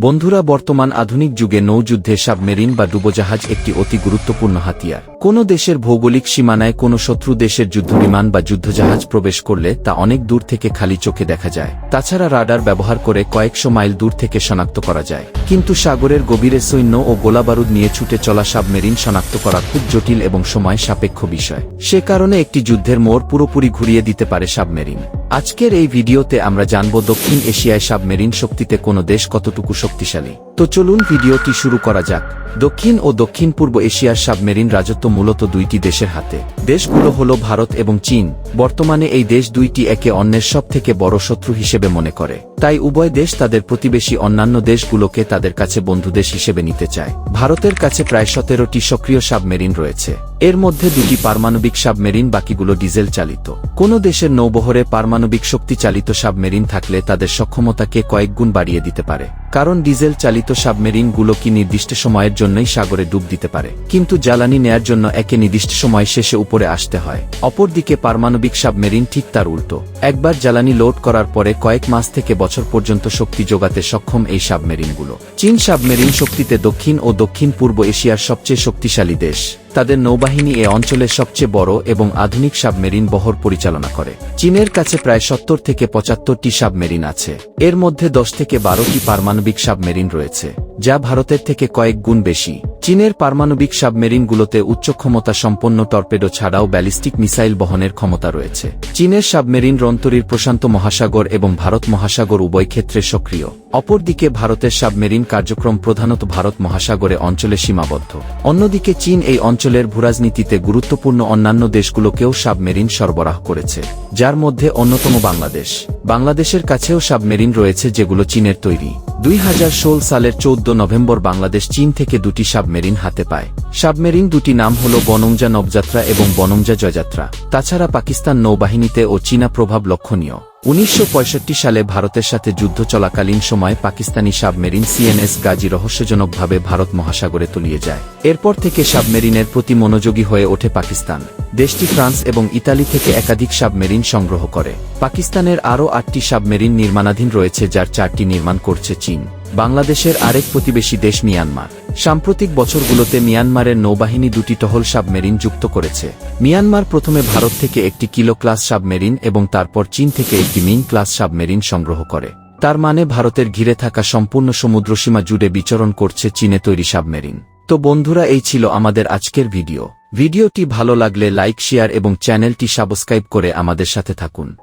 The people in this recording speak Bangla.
বন্ধুরা, বর্তমান আধুনিক যুগে নৌযুদ্ধে সাবমেরিন বা ডুবোজাহাজ একটি অতি গুরুত্বপূর্ণ হাতিয়ার। কোনো দেশের ভৌগোলিক সীমানায় কোনো শত্রু দেশের যুদ্ধবিমান বা যুদ্ধজাহাজ প্রবেশ করলে তা অনেক দূর থেকে খালি চোখে দেখা যায়। তাছাড়া রাডার ব্যবহার করে কয়েকশো মাইল দূর থেকে শনাক্ত করা যায়। কিন্তু সাগরের গভীরে সৈন্য ও গোলাবারুদ নিয়ে ছুটে চলা সাবমেরিন শনাক্ত করা খুব জটিল এবং সময় সাপেক্ষ বিষয়। সে কারণে একটি যুদ্ধের মোড় পুরোপুরি ঘুরিয়ে দিতে পারে সাবমেরিন। আজকের এই ভিডিওতে আমরা জানব দক্ষিণ এশিয়ায় সাবমেরিন শক্তিতে কোনো দেশ কতটুকু শক্তিশালী। তো চলুন ভিডিওটি শুরু করা যাক। দক্ষিণ ও দক্ষিণ পূর্ব এশিয়ার সাবমেরিন রাজত্ব মূলত দুইটি দেশের হাতে। দেশগুলো হল ভারত এবং চীন। বর্তমানে এই দেশ দুইটি একে অন্যের সব থেকে বড় শত্রু হিসেবে মনে করে। তাই উভয় দেশ তাদের প্রতিবেশী অন্যান্য দেশগুলোকে তাদের কাছে বন্ধুদেশ হিসেবে নিতে চায়। ভারতের কাছে প্রায় সতেরোটি সক্রিয় সাবমেরিন রয়েছে। এর মধ্যে দুটি পারমাণবিক সাবমেরিন, বাকিগুলো ডিজেল চালিত কোনো দেশের নৌবহরে পারমাণবিক শক্তি চালিত সাবমেরিন থাকলে তাদের সক্ষমতাকে কয়েকগুণ বাড়িয়ে দিতে পারে। কারণ ডিজেল চালিত সাবমেরিনগুলো কি নির্দিষ্ট সময়ের জন্যই সাগরে ডুব দিতে পারে? কিন্তু জ্বালানি নেয়ার জন্য একে নির্দিষ্ট সময় শেষে উপরে আসতে হয়। অপরদিকে পারমাণবিক সাবমেরিন ঠিক তার উল্টো। একবার জ্বালানি লোড করার পরে কয়েক মাস থেকে বছর পর্যন্ত শক্তি যোগাতে সক্ষম এই সাবমেরিনগুলো। চীন সাবমেরিন শক্তিতে দক্ষিণ ও দক্ষিণ পূর্ব এশিয়ার সবচেয়ে শক্তিশালী দেশ। তাদের নৌবাহিনী এ অঞ্চলের সবচেয়ে বড় এবং আধুনিক সাবমেরিন বহর পরিচালনা করে। চীনের কাছে প্রায় সত্তর থেকে পঁচাত্তরটি সাবমেরিন আছে। এর মধ্যে দশ থেকে বারোটি পারমাণবিক সাবমেরিন রয়েছে, যা ভারতের থেকে কয়েক গুণ বেশি। চীনের পারমাণবিক সাবমেরিনগুলোতে উচ্চ ক্ষমতা সম্পন্ন টর্পেডো ছাড়াও ব্যালিস্টিক মিসাইল বহনের ক্ষমতা রয়েছে। চীনের সাবমেরিন রন্তরীর প্রশান্ত মহাসাগর এবং ভারত মহাসাগর উভয় ক্ষেত্রে সক্রিয়। অপরদিকে ভারতের সাবমেরিন কার্যক্রম প্রধানত ভারত মহাসাগরে অঞ্চলে সীমাবদ্ধ। অন্যদিকে চীন এই অঞ্চলের ভূরাজনীতিতে গুরুত্বপূর্ণ অন্যান্য দেশগুলোকেও সাবমেরিন সরবরাহ করেছে, যার মধ্যে অন্যতম বাংলাদেশ। বাংলাদেশের কাছেও সাবমেরিন রয়েছে যেগুলো চীনের তৈরি। দুই হাজার ষোল সালের চৌদ্দ নভেম্বর বাংলাদেশ চীন থেকে দুটি সাবমেরিন হাতে পায়। সাবমেরিন দুটি নাম হল বনমজা নবযাত্রা এবং বনমজা জয়যাত্রা। তাছাড়া পাকিস্তান নৌবাহিনীতে ও চীনা প্রভাব লক্ষণীয়। উনিশশো পঁয়ষট্টি সালে ভারতের সাথে যুদ্ধ চলাকালীন সময় পাকিস্তানি সাবমেরিন সিএনএস গাজী রহস্যজনকভাবে ভারত মহাসাগরে তলিয়ে যায়। এরপর থেকে সাবমেরিনের প্রতি মনোযোগী হয়ে ওঠে পাকিস্তান। দেশটি ফ্রান্স এবং ইতালি থেকে একাধিক সাবমেরিন সংগ্রহ করে। পাকিস্তানের আরও আটটি সাবমেরিন নির্মাণাধীন রয়েছে, যার চারটি নির্মাণ করছে চীন। বাংলাদেশের আরেক প্রতিবেশী দেশ মিয়ানমার। সাম্প্রতিক বছরগুলোতে মিয়ানমারের নৌবাহিনী দুটি টহল সাবমেরিন যুক্ত করেছে। মিয়ানমার প্রথমে ভারত থেকে একটি কিলো ক্লাস সাবমেরিন এবং তারপর চীন থেকে একটি মিন ক্লাস সাবমেরিন সংগ্রহ করে। তার মানে ভারতের ঘিরে থাকা সম্পূর্ণ সমুদ্রসীমা জুড়ে বিচরণ করছে চীনে তৈরি সাবমেরিন। তো বন্ধুরা, এই ছিল আমাদের আজকের ভিডিও। ভিডিওটি ভালো লাগলে লাইক, শেয়ার এবং চ্যানেলটি সাবস্ক্রাইব করে আমাদের সাথে থাকুন।